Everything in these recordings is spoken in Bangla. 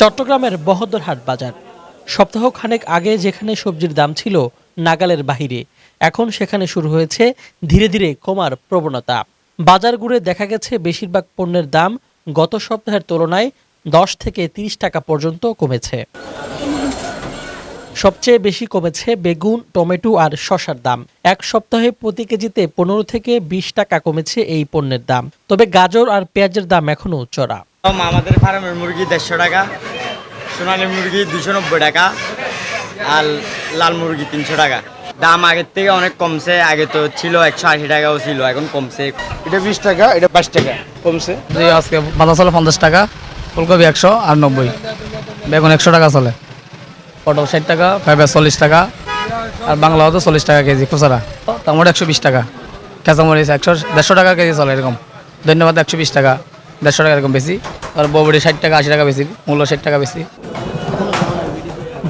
চট্টগ্রামের বহদ্দরহাট বাজার। সপ্তাহ খানেক আগে যেখানে সবজির দাম ছিল নাগালের বাহিরে, এখন সেখানে শুরু হয়েছে ধীরে ধীরে কমার প্রবণতা। বাজার ঘুরে দেখা গেছে বেশিরভাগ পণ্যের দাম গত সপ্তাহের তুলনায় দশ থেকে তিরিশ টাকা পর্যন্ত কমেছে। সবচেয়ে বেশি কমেছে বেগুন, টমেটো আর শসার দাম। এক সপ্তাহে প্রতি কেজিতে পনেরো থেকে বিশ টাকা কমেছে এই পণ্যের দাম। তবে গাজর আর পেঁয়াজের দাম এখনও চড়া। আমাদের ফার্মের মুরগি দেড়শো টাকা সোনালী মুরগি দুশো নব্বই টাকা আর লাল মুরগি তিনশো টাকা। দাম আগের থেকে অনেক কমছে আগে তো ছিল একশো আশি টাকাও ছিল এখন কমছে। এটা বিশ টাকা এটা বাইশ টাকা কমছে। আজকে বাঁধা চলে পঞ্চাশ টাকা ফুলকপি একশো আর নব্বই। বেগুন একশো টাকা চলে। পটল ষাট টাকা পেঁপে চল্লিশ টাকা আর বাংলা হতো চল্লিশ টাকা কেজি খুচরা। টমেটো একশো বিশ টাকা কাঁচামরিচ একশো দেড়শো টাকা কেজি চলে এরকম। ধন্যবাদ একশো বিশ টাকা দেড়শো টাকা এরকম বেশি। আর ববুড়ি ষাট টাকা আশি টাকা বেশি মূল্য ষাট টাকা বেশি।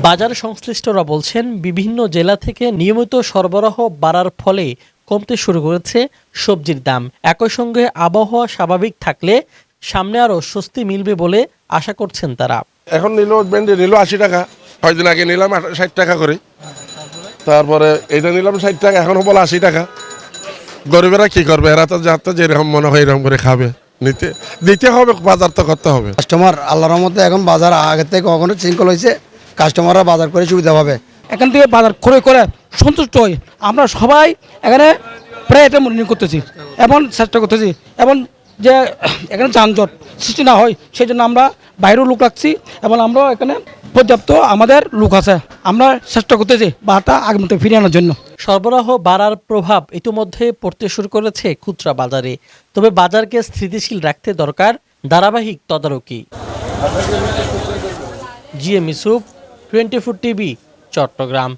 বাজার সংশ্লিষ্টরা বলছেন বিভিন্ন জেলা থেকে নিয়মিত সরবরাহ বাড়ার ফলে কমতে শুরু করেছে সবজির দাম। একই সঙ্গে আবহাওয়া স্বাভাবিক থাকলে সামনে আরও স্বস্তি মিলবে বলে আশা করছেন তারা। এখন নিল ব্যান্ডে নিল আশি টাকা। কয়দিন আগে নিলাম ষাট টাকা করে। তারপরে এটা নিলাম ষাট টাকা এখনও বলে আশি টাকা। গরিবেরা কি করবে? এরা তো যাতে যেরকম মনে হয় এরকম করে খাবে। নিতে দিতে হবে বাজার তো করতে হবে। কাস্টমার আল্লাহর মধ্যে এখন বাজার আগের থেকে কখনো শৃঙ্খল হয়েছে কাস্টমাররা বাজার করে সুবিধা পাবে। এখান থেকে বাজার করে করে সন্তুষ্ট হই। আমরা সবাই এখানে প্রায় এটা মনে করতেছি এবং চেষ্টা করতেছি এবং যে এখানে যানজট সৃষ্টি না হয় সেই জন্য আমরা বাইরেও লোক রাখছি এবং আমরাও এখানে পর্যাপ্ত আমাদের লোক আছে। আমরা চেষ্টা করতেছি বাটা আগের মতো ফিরিয়ে আনার জন্য। সরবরাহ বাড়ার প্রভাব ইতিমধ্যে পড়তে শুরু করেছে খুচরা বাজারে। তবে বাজারকে স্থিতিশীল রাখতে দরকার ধারাবাহিক তদারকি। GM Yusuf twenty four TV, Chattogram.